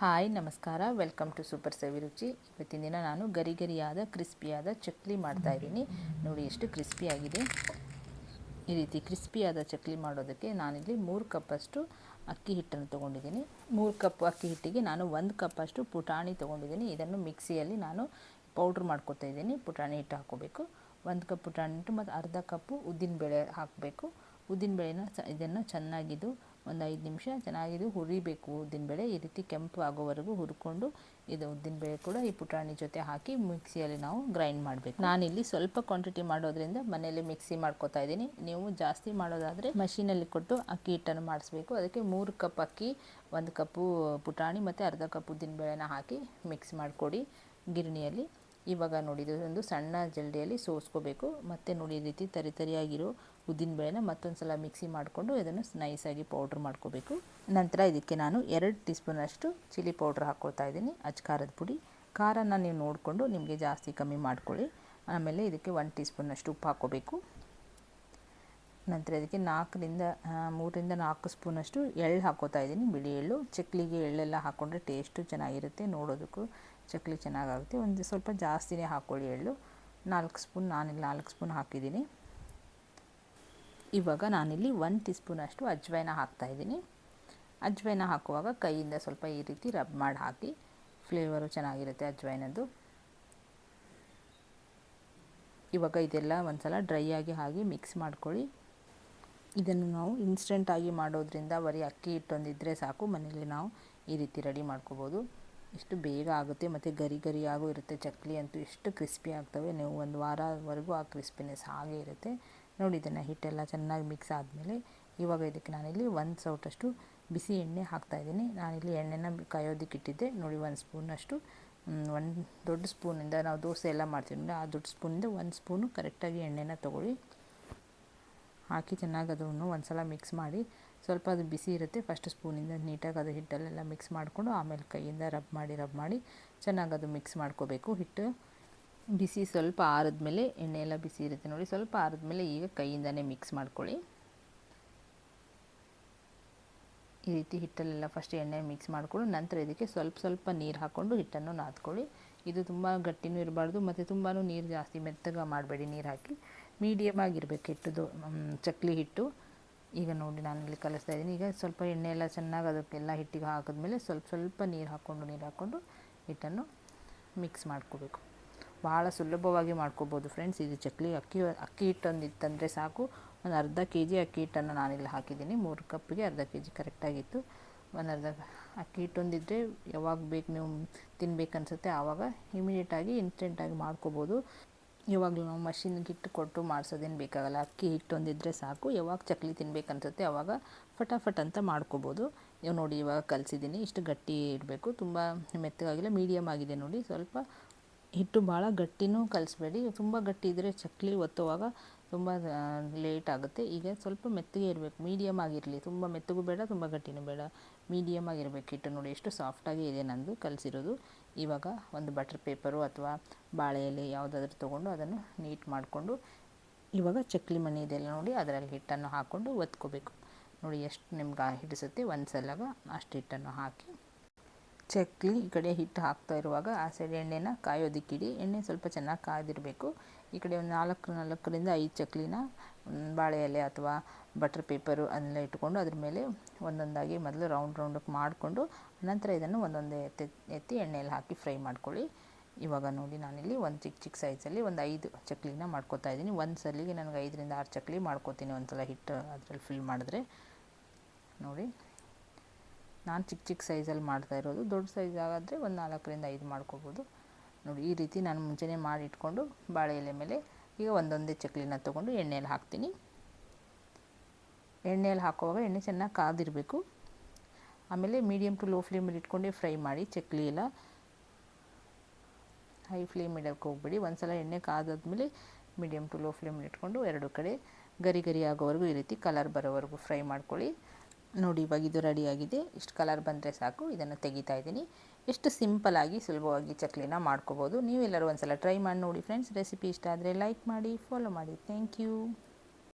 Hi, ನಮಸ್ಕಾರ. Welcome to super ಸೇವಿ ರುಚಿ. ಇವತ್ತಿನ ದಿನ ನಾನು ಗರಿ ಗರಿಯಾದ ಕ್ರಿಸ್ಪಿಯಾದ ಚಕ್ಲಿ ಮಾಡ್ತಾ ಇದ್ದೀನಿ. ನೋಡಿ ಎಷ್ಟು ಕ್ರಿಸ್ಪಿಯಾಗಿದೆ. ಈ ರೀತಿ ಕ್ರಿಸ್ಪಿಯಾದ ಚಕ್ಲಿ ಮಾಡೋದಕ್ಕೆ ನಾನಿಲ್ಲಿ ಮೂರು ಕಪ್ಪಷ್ಟು ಅಕ್ಕಿ ಹಿಟ್ಟನ್ನು ತೊಗೊಂಡಿದ್ದೀನಿ. ಮೂರು ಕಪ್ ಅಕ್ಕಿ ಹಿಟ್ಟಿಗೆ ನಾನು ಒಂದು ಕಪ್ಪಷ್ಟು ಪುಟಾಣಿ ತೊಗೊಂಡಿದ್ದೀನಿ. ಇದನ್ನು ಮಿಕ್ಸಿಯಲ್ಲಿ ನಾನು ಪೌಡ್ರ್ ಮಾಡ್ಕೊತಾ ಇದ್ದೀನಿ. ಪುಟಾಣಿ ಹಿಟ್ಟು ಹಾಕೋಬೇಕು ಒಂದು ಕಪ್ ಪುಟಾಣಿ ಹಿಟ್ಟು ಮತ್ತು ಅರ್ಧ ಕಪ್ಪು ಉದ್ದಿನಬೇಳೆ ಹಾಕಬೇಕು. ಉದ್ದಿನಬೇಳೆನ ಇದನ್ನು ಚೆನ್ನಾಗಿದ್ದು ಒಂದು ಐದು ನಿಮಿಷ ಚೆನ್ನಾಗಿದು ಹುರಿಬೇಕು ಉದ್ದಿನಬೇಳೆ ಈ ರೀತಿ ಕೆಂಪು ಆಗೋವರೆಗೂ ಹುರ್ಕೊಂಡು ಇದು ಉದ್ದಿನಬೇಳೆ ಕೂಡ ಈ ಪುಟಾಣಿ ಜೊತೆ ಹಾಕಿ ಮಿಕ್ಸಿಯಲ್ಲಿ ನಾವು ಗ್ರೈಂಡ್ ಮಾಡಬೇಕು. ನಾನಿಲ್ಲಿ ಸ್ವಲ್ಪ ಕ್ವಾಂಟಿಟಿ ಮಾಡೋದ್ರಿಂದ ಮನೆಯಲ್ಲಿ ಮಿಕ್ಸಿ ಮಾಡ್ಕೋತಾ ಇದ್ದೀನಿ. ನೀವು ಜಾಸ್ತಿ ಮಾಡೋದಾದರೆ ಮಷೀನಲ್ಲಿ ಕೊಟ್ಟು ಅಕ್ಕಿ ಹಿಟ್ಟನ್ನು ಮಾಡಿಸ್ಬೇಕು. ಅದಕ್ಕೆ ಮೂರು ಕಪ್ ಅಕ್ಕಿ, ಒಂದು ಕಪ್ಪು ಪುಟಾಣಿ ಮತ್ತು ಅರ್ಧ ಕಪ್ ಉದ್ದಿನಬೇಳೆನ ಹಾಕಿ ಮಿಕ್ಸ್ ಮಾಡಿಕೊಡಿ ಗಿರಣಿಯಲ್ಲಿ. ಇವಾಗ ನೋಡಿ ಒಂದು ಸಣ್ಣ ಜಲ್ಡಿಯಲ್ಲಿ ಸೋಸ್ಕೋಬೇಕು. ಮತ್ತು ನೋಡಿ, ಈ ರೀತಿ ತರಿ ತರಿಯಾಗಿರೋ ಉದ್ದಿನಬೇಳೆನ ಮತ್ತೊಂದು ಸಲ ಮಿಕ್ಸಿ ಮಾಡಿಕೊಂಡು ಇದನ್ನು ನೈಸಾಗಿ ಪೌಡ್ರ್ ಮಾಡ್ಕೋಬೇಕು. ನಂತರ ಇದಕ್ಕೆ ನಾನು ಎರಡು ಟೀ ಸ್ಪೂನಷ್ಟು ಚಿಲ್ಲಿ ಪೌಡ್ರ್ ಹಾಕ್ಕೊಳ್ತಾ ಇದ್ದೀನಿ. ಅಚ್ ಖಾರದ ಪುಡಿ. ಖಾರನ ನೀವು ನೋಡಿಕೊಂಡು ನಿಮಗೆ ಜಾಸ್ತಿ ಕಮ್ಮಿ ಮಾಡ್ಕೊಳ್ಳಿ. ಆಮೇಲೆ ಇದಕ್ಕೆ ಒನ್ ಟೀ ಸ್ಪೂನಷ್ಟು ಉಪ್ಪು ಹಾಕ್ಕೋಬೇಕು ನಂತರ ಇದಕ್ಕೆ ನಾಲ್ಕರಿಂದ ಮೂರರಿಂದ ನಾಲ್ಕು ಸ್ಪೂನಷ್ಟು ಎಳ್ಳು ಹಾಕೋತಾ ಇದ್ದೀನಿ. ಬಿಳಿ ಎಳ್ಳು. ಚಕ್ಲಿಗೆ ಎಳ್ಳೆಲ್ಲ ಹಾಕ್ಕೊಂಡ್ರೆ ಟೇಸ್ಟು ಚೆನ್ನಾಗಿರುತ್ತೆ ನೋಡೋದಕ್ಕೂ. ಚಕ್ಲಿ ಚೆನ್ನಾಗಾಗುತ್ತೆ. ಒಂದು ಸ್ವಲ್ಪ ಜಾಸ್ತಿನೇ ಹಾಕ್ಕೊಳ್ಳಿ ಎಳ್ಳು. ನಾಲ್ಕು ಸ್ಪೂನ್ ನಾನಿಲ್ಲಿ ನಾಲ್ಕು ಸ್ಪೂನ್ ಹಾಕಿದ್ದೀನಿ. ಇವಾಗ ನಾನಿಲ್ಲಿ ಒಂದು ಟೀ ಸ್ಪೂನಷ್ಟು ಅಜ್ವೈನ ಹಾಕ್ತಾಯಿದ್ದೀನಿ ಅಜ್ವೈನ ಹಾಕುವಾಗ ಕೈಯಿಂದ ಸ್ವಲ್ಪ ಈ ರೀತಿ ರಬ್ ಮಾಡಿ ಹಾಕಿ ಫ್ಲೇವರು ಚೆನ್ನಾಗಿರುತ್ತೆ ಅಜ್ವೈನದ್ದು ಇವಾಗ ಇದೆಲ್ಲ ಒಂದು ಸಲ ಡ್ರೈ ಆಗಿ ಹಾಗೆ ಮಿಕ್ಸ್ ಮಾಡ್ಕೊಳ್ಳಿ. ಇದನ್ನು ನಾವು ಇನ್ಸ್ಟೆಂಟಾಗಿ ಮಾಡೋದ್ರಿಂದ ಬರೀ ಅಕ್ಕಿ ಹಿಟ್ಟೊಂದಿದ್ದರೆ ಸಾಕು. ಮನೇಲಿ ನಾವು ಈ ರೀತಿ ರೆಡಿ ಮಾಡ್ಕೋಬೋದು. ಎಷ್ಟು ಬೇಗ ಆಗುತ್ತೆ ಮತ್ತು ಗರಿ ಗರಿಯಾಗೂ ಇರುತ್ತೆ. ಚಕ್ಲಿ ಅಂತೂ ಎಷ್ಟು ಕ್ರಿಸ್ಪಿ ಆಗ್ತವೆ. ನೀವು ಒಂದು ವಾರವರೆಗೂ ಆ ಕ್ರಿಸ್ಪಿನೆಸ್ ಹಾಗೆ ಇರುತ್ತೆ. ನೋಡಿ ಇದನ್ನು ಹಿಟ್ಟೆಲ್ಲ ಚೆನ್ನಾಗಿ ಮಿಕ್ಸ್ ಆದಮೇಲೆ ಇವಾಗ ಇದಕ್ಕೆ ನಾನಿಲ್ಲಿ ಒಂದು ಸೌಟಷ್ಟು ಬಿಸಿ ಎಣ್ಣೆ ಹಾಕ್ತಾಯಿದ್ದೀನಿ ನಾನಿಲ್ಲಿ ಎಣ್ಣೆನ ಕಾಯೋದಕ್ಕೆ ಇಟ್ಟಿದ್ದೆ. ನೋಡಿ ಒಂದು ಸ್ಪೂನಷ್ಟು ಒಂದು ದೊಡ್ಡ ಸ್ಪೂನಿಂದ ನಾವು ದೋಸೆ ಎಲ್ಲ ಮಾಡ್ತೀವಿ ಆ ದೊಡ್ಡ ಸ್ಪೂನಿಂದ ಒಂದು ಸ್ಪೂನು ಕರೆಕ್ಟಾಗಿ ಎಣ್ಣೆನ ತೊಗೊಳ್ಳಿ. ಹಾಕಿ ಚೆನ್ನಾಗಿ ಅದನ್ನು ಒಂದು ಸಲ ಮಿಕ್ಸ್ ಮಾಡಿ. ಸ್ವಲ್ಪ ಅದು ಬಿಸಿ ಇರುತ್ತೆ. ಫಸ್ಟ್ ಸ್ಪೂನಿಂದ ನೀಟಾಗಿ ಅದು ಹಿಟ್ಟಲ್ಲೆಲ್ಲ ಮಿಕ್ಸ್ ಮಾಡಿಕೊಂಡು ಆಮೇಲೆ ಕೈಯಿಂದ ರಬ್ ಮಾಡಿ ರಬ್ ಮಾಡಿ ಚೆನ್ನಾಗಿ ಅದು ಮಿಕ್ಸ್ ಮಾಡ್ಕೋಬೇಕು ಹಿಟ್ಟು. ಬಿಸಿ ಸ್ವಲ್ಪ ಆರಿದ್ಮೇಲೆ ಎಣ್ಣೆ ಎಲ್ಲ ಬಿಸಿ ಇರುತ್ತೆ ನೋಡಿ, ಸ್ವಲ್ಪ ಆರಿದ್ಮೇಲೆ ಈಗ ಕೈಯಿಂದನೇ ಮಿಕ್ಸ್ ಮಾಡ್ಕೊಳ್ಳಿ. ಈ ರೀತಿ ಹಿಟ್ಟಲ್ಲೆಲ್ಲ ಫಸ್ಟ್ ಎಣ್ಣೆ ಮಿಕ್ಸ್ ಮಾಡಿಕೊಂಡು ನಂತರ ಇದಕ್ಕೆ ಸ್ವಲ್ಪ ಸ್ವಲ್ಪ ನೀರು ಹಾಕ್ಕೊಂಡು ಹಿಟ್ಟನ್ನು ನಾದ್ಕೊಳ್ಳಿ. ಇದು ತುಂಬ ಗಟ್ಟಿನೂ ಇರಬಾರ್ದು, ಮತ್ತು ತುಂಬಾ ನೀರು ಜಾಸ್ತಿ ಮೆತ್ತಗೆ ಮಾಡಬೇಡಿ ನೀರು ಹಾಕಿ. ಮೀಡಿಯಮ್ ಆಗಿರಬೇಕು ಹಿಟ್ಟದು ಚಕ್ಲಿ ಹಿಟ್ಟು. ಈಗ ನೋಡಿ ನಾನು ಇಲ್ಲಿ ಕಲಿಸ್ತಾ ಇದ್ದೀನಿ. ಈಗ ಸ್ವಲ್ಪ ಎಣ್ಣೆ ಎಲ್ಲ ಚೆನ್ನಾಗಿ ಅದಕ್ಕೆಲ್ಲ ಹಿಟ್ಟಿಗೆ ಹಾಕಿದ್ಮೇಲೆ ಸ್ವಲ್ಪ ಸ್ವಲ್ಪ ನೀರು ಹಾಕ್ಕೊಂಡು ನೀರು ಹಾಕ್ಕೊಂಡು ಹಿಟ್ಟನ್ನು ಮಿಕ್ಸ್ ಮಾಡ್ಕೋಬೇಕು. ಭಾಳ ಸುಲಭವಾಗಿ ಮಾಡ್ಕೋಬೋದು ಫ್ರೆಂಡ್ಸ್. ಇದು ಚಕ್ಲಿ ಅಕ್ಕಿ ಅಕ್ಕಿ ಹಿಟ್ಟೊಂದು ಇತ್ತಂದರೆ ಸಾಕು. ಒಂದು ಅರ್ಧ ಕೆ ಜಿ ಅಕ್ಕಿ ಹಿಟ್ಟನ್ನು ನಾನಿಲ್ಲಿ ಹಾಕಿದ್ದೀನಿ. ಮೂರು ಕಪ್ಪಿಗೆ ಅರ್ಧ ಕೆ ಜಿ ಕರೆಕ್ಟಾಗಿತ್ತು. ಒಂದು ಅರ್ಧ ಅಕ್ಕಿ ಹಿಟ್ಟೊಂದಿದ್ದರೆ ಯಾವಾಗ ಬೇಕು ನೀವು ತಿನ್ಬೇಕನ್ಸುತ್ತೆ ಆವಾಗ ಇಮಿಡಿಯೇಟಾಗಿ, ಇನ್ಸ್ಟೆಂಟಾಗಿ ಮಾಡ್ಕೋಬೋದು. ಇವಾಗಲೂ ನಾವು ಮಷಿನ್ಗೆ ಹಿಟ್ಟು ಕೊಟ್ಟು ಮಾಡಿಸೋದೇನು ಬೇಕಾಗಲ್ಲ. ಅಕ್ಕಿ ಹಿಟ್ಟೊಂದಿದ್ದರೆ ಸಾಕು. ಯಾವಾಗ ಚಕ್ಲಿ ತಿನ್ಬೇಕು ಅನ್ಸುತ್ತೆ ಆವಾಗ ಫಟಾಫಟ್ ಅಂತ ಮಾಡ್ಕೋಬೋದು. ನೀವು ನೋಡಿ, ಇವಾಗ ಕಲಿಸಿದ್ದೀನಿ. ಇಷ್ಟು ಗಟ್ಟಿ ಇಡಬೇಕು. ತುಂಬ ಮೆತ್ತಗಾಗಿಲ್ಲ, ಮೀಡಿಯಮ್ ಆಗಿದೆ ನೋಡಿ. ಸ್ವಲ್ಪ ಹಿಟ್ಟು ಭಾಳ ಗಟ್ಟಿನೂ ಕಲಿಸ್ಬೇಡಿ. ತುಂಬ ಗಟ್ಟಿ ಇದ್ದರೆ ಚಕ್ಲಿ ಒತ್ತುವಾಗ ತುಂಬ ಲೇಟ್ ಆಗುತ್ತೆ. ಈಗ ಸ್ವಲ್ಪ ಮೆತ್ತಗೆ ಇರಬೇಕು. ಮೀಡಿಯಮ್ ಆಗಿರಲಿ. ತುಂಬ ಮೆತ್ತಗೂ ಬೇಡ, ತುಂಬ ಗಟ್ಟಿನೂ ಬೇಡ. ಮೀಡಿಯಮ್ ಆಗಿರಬೇಕು ಹಿಟ್ಟು ನೋಡಿ. ಎಷ್ಟು ಸಾಫ್ಟಾಗಿ ಇದೆ ನಂದು ಕಲಸಿರೋದು. ಇವಾಗ ಒಂದು ಬಟರ್ ಪೇಪರು ಅಥವಾ ಬಾಳೆ ಎಲೆ ಯಾವುದಾದ್ರೂ ತೊಗೊಂಡು ಅದನ್ನು ನೀಟ್ ಮಾಡಿಕೊಂಡು ಇವಾಗ ಚಕ್ಲಿ ಮಣಿ ಇದೆಲ್ಲ ನೋಡಿ, ಅದರಲ್ಲಿ ಹಿಟ್ಟನ್ನು ಹಾಕ್ಕೊಂಡು ಒತ್ಕೋಬೇಕು. ನೋಡಿ, ಎಷ್ಟು ನಿಮ್ಗೆ ಹಿಡಿಸುತ್ತೆ? ಒಂದು ಸಲಗ ಅಷ್ಟು ಹಿಟ್ಟನ್ನು ಹಾಕಿ ಚಕ್ಲಿ ಈ ಕಡೆ ಹಿಟ್ಟು ಹಾಕ್ತಾ ಇರುವಾಗ ಆ ಸೈಡ್ ಎಣ್ಣೆನ ಕಾಯೋದಕ್ಕಿಡಿ ಎಣ್ಣೆ ಸ್ವಲ್ಪ ಚೆನ್ನಾಗಿ ಕಾಯ್ದಿರಬೇಕು. ಈ ಕಡೆ ಒಂದು ನಾಲ್ಕು, ನಾಲ್ಕರಿಂದ ಐದು ಚಕ್ಲಿನ ಬಾಳೆ ಎಲೆ ಅಥವಾ ಬಟರ್ ಪೇಪರು ಅದನ್ನೆಲ್ಲ ಇಟ್ಕೊಂಡು ಅದ್ರ ಮೇಲೆ ಒಂದೊಂದಾಗಿ ಮೊದಲು ರೌಂಡ್ ರೌಂಡಕ್ಕೆ ಮಾಡಿಕೊಂಡು ನಂತರ ಇದನ್ನು ಒಂದೊಂದೇ ಎತ್ತಿ ಎತ್ತಿ ಎಣ್ಣೆಯಲ್ಲಿ ಹಾಕಿ ಫ್ರೈ ಮಾಡ್ಕೊಳ್ಳಿ. ಇವಾಗ ನೋಡಿ ನಾನಿಲ್ಲಿ ಒಂದು ಚಿಕ್ಕ ಚಿಕ್ಕ ಸೈಜಲ್ಲಿ ಒಂದು ಐದು ಚಕ್ಲಿನ ಮಾಡ್ಕೋತಾ ಇದ್ದೀನಿ. ಒಂದು ಸಲಿಗೆ ನನಗೆ ಐದರಿಂದ ಆರು ಚಕ್ಲಿ ಮಾಡ್ಕೋತೀನಿ ಒಂದು ಸಲ ಹಿಟ್ಟು ಅದರಲ್ಲಿ ಫಿಲ್ ಮಾಡಿದ್ರೆ. ನೋಡಿ. ನಾನು ಚಿಕ್ಕ ಚಿಕ್ಕ ಸೈಜಲ್ಲಿ ಮಾಡ್ತಾ ಇರೋದು, ದೊಡ್ಡ ಸೈಜ್ ಆಗಾದರೆ ಒಂದು ನಾಲ್ಕರಿಂದ ಐದು ಮಾಡ್ಕೋಬೋದು. ನೋಡಿ, ಈ ರೀತಿ ನಾನು ಮುಂಚೆನೇ ಮಾಡಿ ಇಟ್ಕೊಂಡು ಬಾಳೆ ಎಲೆ ಮೇಲೆ ಈಗ ಒಂದೊಂದೇ ಚಕ್ಲಿನ ತೊಗೊಂಡು ಎಣ್ಣೆಯಲ್ಲಿ ಹಾಕ್ತೀನಿ. ಎಣ್ಣೆಯಲ್ಲಿ ಹಾಕುವಾಗ ಎಣ್ಣೆ ಚೆನ್ನಾಗಿ ಕಾದಿರಬೇಕು. ಆಮೇಲೆ ಮೀಡಿಯಮ್ ಟು ಲೋ ಫ್ಲೇಮಲ್ಲಿ ಇಟ್ಕೊಂಡು ಫ್ರೈ ಮಾಡಿ ಚಕ್ಲಿ ಎಲ್ಲ ಹೈ ಫ್ಲೇಮ್ ಇಡೋಕ್ಕೆ ಹೋಗ್ಬೇಡಿ. ಒಂದು ಸಲ ಎಣ್ಣೆ ಕಾದಾದ್ಮೇಲೆ ಮೀಡಿಯಮ್ ಟು ಲೋ ಫ್ಲೇಮಲ್ಲಿ ಇಟ್ಕೊಂಡು ಎರಡು ಕಡೆ ಗರಿ ಗರಿ ಆಗೋವರೆಗೂ ಈ ರೀತಿ ಕಲರ್ ಬರೋವರೆಗೂ ಫ್ರೈ ಮಾಡ್ಕೊಳ್ಳಿ. ನೋಡಿ, ಇವಾಗ ಇದು ರೆಡಿಯಾಗಿದೆ ಇಷ್ಟು ಕಲರ್ ಬಂದರೆ ಸಾಕು. ಇದನ್ನು ತೆಗಿತಾ ಇದ್ದೀನಿ. ಎಷ್ಟು ಸಿಂಪಲಾಗಿ ಸುಲಭವಾಗಿ ಚಕ್ಲಿನ ಮಾಡ್ಕೋಬೋದು. ನೀವೆಲ್ಲರೂ ಒಂದು ಸಲ ಟ್ರೈ ಮಾಡಿ ನೋಡಿ ಫ್ರೆಂಡ್ಸ್ ರೆಸಿಪಿ ಇಷ್ಟ ಆದರೆ ಲೈಕ್ ಮಾಡಿ ಫಾಲೋ ಮಾಡಿ. Thank you